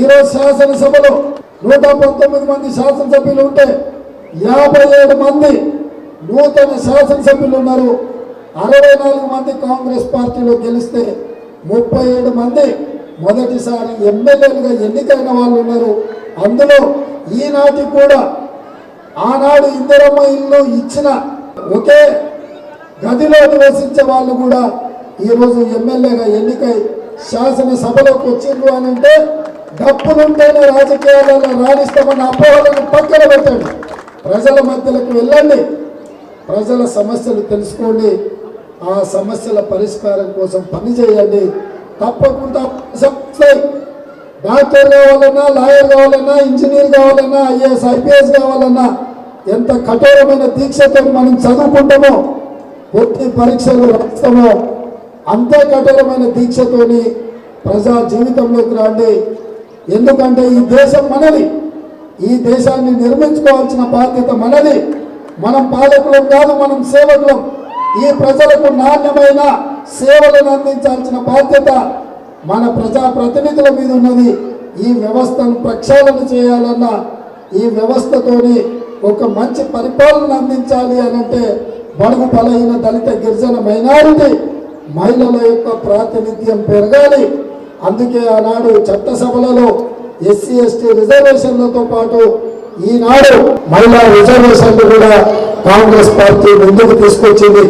ఈరోజు శాసనసభలో నూట పంతొమ్మిది మంది శాసనసభ్యులు ఉంటే యాభై ఏడు మంది నూతన శాసనసభ్యులు ఉన్నారు. అరవై నాలుగు మంది కాంగ్రెస్ పార్టీలో గెలిస్తే ముప్పై ఏడు మంది మొదటిసారి ఎమ్మెల్యేలుగా ఎన్నికైన వాళ్ళు ఉన్నారు. అందులో ఈనాటికి కూడా ఆనాడు ఇందిరమ్మ ఇల్లు ఇచ్చిన ఒకే గదిలో నివసించే వాళ్ళు కూడా ఈరోజు ఎమ్మెల్యేగా ఎన్నికై శాసనసభలోకి వచ్చిండ్రు అని అంటే డబ్బులుంటేనే రాజకీయాలను రాణిస్తామన్న అపోహలను పక్కన పెట్టండి. ప్రజల మధ్యలోకి వెళ్ళండి. ప్రజల సమస్యలు తెలుసుకోండి. ఆ సమస్యల పరిష్కారం కోసం పనిచేయండి తప్పకుండా డాక్టర్ కావాలన్నా లాయర్ కావాలన్నా ఇంజనీర్ కావాలన్నా ఐఏఎస్ ఐపీఎస్ కావాలన్నా ఎంత కఠోరమైన దీక్షతో మనం చదువుకుంటామో పూర్తి పరీక్షలు రాస్తామో అంతే కఠోరమైన దీక్షతోని ప్రజా జీవితంలోకి రాండి. ఎందుకంటే ఈ దేశం మనది. ఈ దేశాన్ని నిర్మించుకోవాల్సిన బాధ్యత మనది. మనం పాలకులం కాదు మనం సేవకులం. ఈ ప్రజలకు నాణ్యమైన సేవలను అందించాల్సిన బాధ్యత మన ప్రజా ప్రతినిధుల మీద ఉన్నది. ఈ వ్యవస్థను ప్రక్షాళన చేయాలన్న ఈ వ్యవస్థతోని ఒక మంచి పరిపాలన అందించాలి అని అంటే బడుగు బలహీన దళిత గిరిజన మైనారిటీ మహిళల యొక్క ప్రాతినిధ్యం పెరగాలి. అందుకే ఆనాడు చట్టసభలలో ఎస్సీ ఎస్టీ రిజర్వేషన్లతో పాటు ఈనాడు మహిళా రిజర్వేషన్లు కూడా కాంగ్రెస్ పార్టీ ముందుకు తీసుకొచ్చింది.